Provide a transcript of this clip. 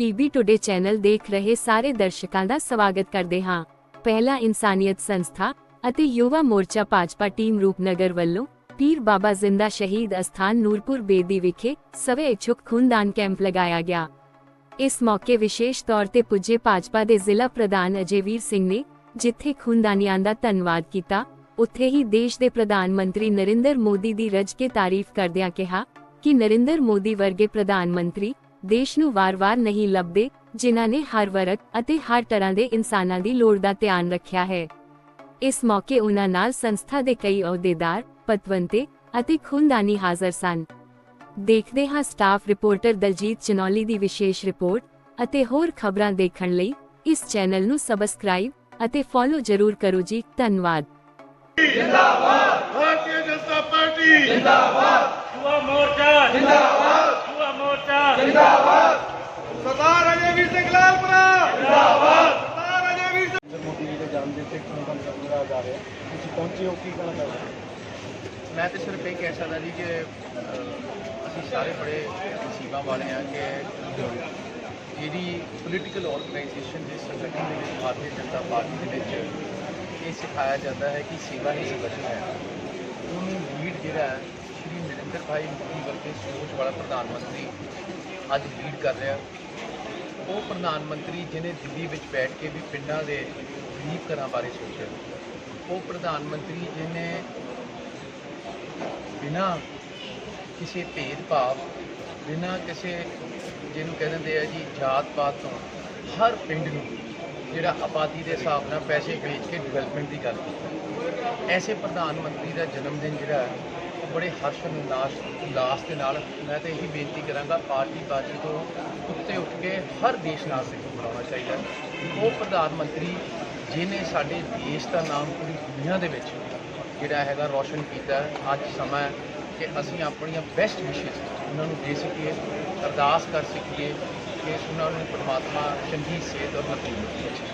PB today channel ਦੇਖ ਰਹੇ ਸਾਰੇ ਦਰਸ਼ਕਾਂ ਦਾ ਸਵਾਗਤ ਕਰਦੇ ਹਾਂ। ਪਹਿਲਾ ਇਨਸਾਨੀਅਤ ਸੰਸਥਾ ਅਤੇ ਯੁਵਾ ਮੋਰਚਾ ਭਾਜਪਾ ਟੀਮ ਰੂਪਨਗਰ ਵੱਲੋਂ ਪੀਰ ਬਾਬਾ ਜ਼ਿੰਦਾ ਸ਼ਹੀਦ ਅਸਥਾਨ ਨੂਰਪੁਰ ਬੇਦੀ ਵਿਖੇ ਸਵੇ ਇਛੁਕ ਖੂਨਦਾਨ ਕੈਂਪ ਲਗਾਇਆ ਗਿਆ। ਇਸ ਮੌਕੇ ਵਿਸ਼ੇਸ਼ ਤੌਰ ਤੇ ਪੁੱਜੇ ਭਾਜਪਾ ਦੇ ਜ਼ਿਲ੍ਹਾ ਪ੍ਰਧਾਨ ਅਜੇਵੀਰ ਸਿੰਘ ਨੇ ਜਿੱਥੇ ਖੂਨਦਾਨੀਆਂ ਦਾ ਧੰਨਵਾਦ ਕੀਤਾ, ਉੱਥੇ ਹੀ ਦੇਸ਼ ਦੇ ਪ੍ਰਧਾਨ ਮੰਤਰੀ ਨਰਿੰਦਰ ਮੋਦੀ ਦੀ ਰਜ ਕੇ ਤਾਰੀਫ ਕਰਦਿਆਂ ਕਿਹਾ ਕਿ ਨਰਿੰਦਰ ਮੋਦੀ ਵਰਗੇ ਪ੍ਰਧਾਨ ਮੰਤਰੀ ਦੇਸ਼ ਨੂੰ ਵਾਰ-ਵਾਰ ਨਹੀਂ ਲੱਭਦੇ ਜਿਨ੍ਹਾਂ ਨੇ ਹਰ ਵਰਗ ਅਤੇ ਹਰ ਤਰ੍ਹਾਂ ਦੇ ਇਨਸਾਨਾਂ ਦੀ ਲੋੜ ਦਾ ਧਿਆਨ ਰੱਖਿਆ ਹੈ। ਇਸ ਮੌਕੇ ਉਹਨਾਂ ਨਾਲ ਸੰਸਥਾ ਦੇ ਕਈ ਅਹੁਦੇਦਾਰ ਪਤਵੰਤੇ ਅਤੇ ਖੁੰਦਾਨੀ ਹਾਜ਼ਰ ਸਨ। ਦੇਖਦੇ ਹਾਂ ਸਟਾਫ ਰਿਪੋਰਟਰ ਦਲਜੀਤ ਚਨੌਲੀ ਦੀ ਵਿਸ਼ੇਸ਼ ਰਿਪੋਰਟ ਅਤੇ ਹੋਰ ਖਬਰਾਂ ਦੇਖਣ ਲਈ ਇਸ ਚੈਨਲ ਨੂੰ ਸਬਸਕ੍ਰਾਈਬ ਅਤੇ ਫੋਲੋ ਜ਼ਰੂਰ ਕਰੋ ਜੀ ਧੰਨਵਾਦ। ਜਿੰਦਾਬਾਦ! ਭਾਰਤੀ ਜਨਤਾ ਪਾਰਟੀ! ਜਿੰਦਾਬਾਦ! ਯੁਵਾ ਮੋਰਚਾ! ਜਿੰਦਾਬਾਦ! ਜਿੰਦਾਬਾਦ ਸਰਦਾਰ ਰਜਵੀਰ ਸਿੰਘ ਲਾਲਪੁਰਾ ਜਿੰਦਾਬਾਦ ਸਰਦਾਰ ਰਜਵੀਰ ਸਿੰਘ ਮੋਦੀ ਜੀ ਦੇ ਜਨਮ ਦਿਨ ਤੇ ਕਿੰਨਾ ਕਰਨਾ ਜਾ ਰਿਹਾ ਤੁਸੀਂ ਪਹੁੰਚੇ ਹੋ ਕੀ ਕਹਿਣਾ ਚਾਹੁੰਦੇ ਮੈਂ ਤੇ ਸਿਰਫ ਇਹ ਕਹਿ ਸਕਦਾ ਜੀ ਕਿ ਅਸੀਂ ਸਾਰੇ ਬੜੇ ਨਸੀਬਾਂ ਵਾਲੇ ਆ ਕਿ ਜਿਹੜੀ ਪੋਲੀਟੀਕਲ ਆਰਗੇਨਾਈਜੇਸ਼ਨ ਦੇ ਸੰਗਠਨ ਦੇ ਵਿੱਚ ਭਾਰਤੀ ਜਨਤਾ ਪਾਰਟੀ ਦੇ ਵਿੱਚ ਇਹ ਸਿਖਾਇਆ ਜਾਂਦਾ ਹੈ ਕਿ ਸੇਵਾ ਹੀ ਸੰਗਠਨ ਹੈ। ਉਹਨੂੰ ਲੀਡ ਜਿਹੜਾ ਸ਼੍ਰੀ ਨਰਿੰਦਰ ਭਾਈ ਮੋਦੀ ਵਰਗੇ ਸੋਚ ਵਾਲਾ ਪ੍ਰਧਾਨ ਮੰਤਰੀ ਅੱਜ ਲੀਡ ਕਰ ਰਿਹਾ। ਉਹ ਪ੍ਰਧਾਨ ਮੰਤਰੀ ਜਿਹਨੇ ਦਿੱਲੀ ਵਿੱਚ ਬੈਠ ਕੇ ਵੀ ਪਿੰਡਾਂ ਦੇ ਗਰੀਬ ਘਰਾਂ ਬਾਰੇ ਸੋਚਿਆ। ਉਹ ਪ੍ਰਧਾਨ ਮੰਤਰੀ ਜਿਹਨੇ ਬਿਨਾਂ ਕਿਸੇ ਭੇਦਭਾਵ, ਬਿਨਾਂ ਕਿਸੇ ਜਿਹਨੂੰ ਕਹਿ ਦਿੰਦੇ ਆ ਜੀ ਜਾਤ ਪਾਤ ਤੋਂ ਹਰ ਪਿੰਡ ਨੂੰ ਜਿਹੜਾ ਆਬਾਦੀ ਦੇ ਹਿਸਾਬ ਨਾਲ ਪੈਸੇ ਵੇਚ ਕੇ ਡਿਵੈਲਪਮੈਂਟ ਦੀ ਗੱਲ ਕੀਤੀ। ਐਸੇ ਪ੍ਰਧਾਨ ਮੰਤਰੀ ਦਾ ਜਨਮ ਦਿਨ ਜਿਹੜਾ ਬੜੇ ਹਰਸ਼ ਉਲਾਸ ਉਲਾਸ ਦੇ ਨਾਲ ਮੈਂ ਤਾਂ ਇਹੀ ਬੇਨਤੀ ਕਰਾਂਗਾ, ਪਾਰਟੀ ਬਾਜੀ ਤੋਂ ਉੱਤੇ ਉੱਠ ਕੇ ਹਰ ਦੇਸ਼ ਨਾਗਰਿਕ ਨੂੰ ਬਣਾਉਣਾ ਚਾਹੀਦਾ ਉਹ ਪ੍ਰਧਾਨ ਮੰਤਰੀ ਜਿਹਨੇ ਸਾਡੇ ਦੇਸ਼ ਦਾ ਨਾਮ ਪੂਰੀ ਦੁਨੀਆ ਦੇ ਵਿੱਚ ਜਿਹੜਾ ਹੈਗਾ ਰੌਸ਼ਨ ਕੀਤਾ ਅੱਜ ਸਮਾਂ ਕਿ ਅਸੀਂ ਆਪਣੀਆਂ ਬੈਸਟ ਵਿਸ਼ੇਸ ਉਹਨਾਂ ਨੂੰ ਦੇ ਸਕੀਏ, ਅਰਦਾਸ ਕਰ ਸਕੀਏ ਕਿ ਉਹਨਾਂ ਨੂੰ ਪਰਮਾਤਮਾ ਚੰਗੀ ਸਿਹਤ ਔਰ ਨਸੀਬ ਬਖਸ਼ੇ।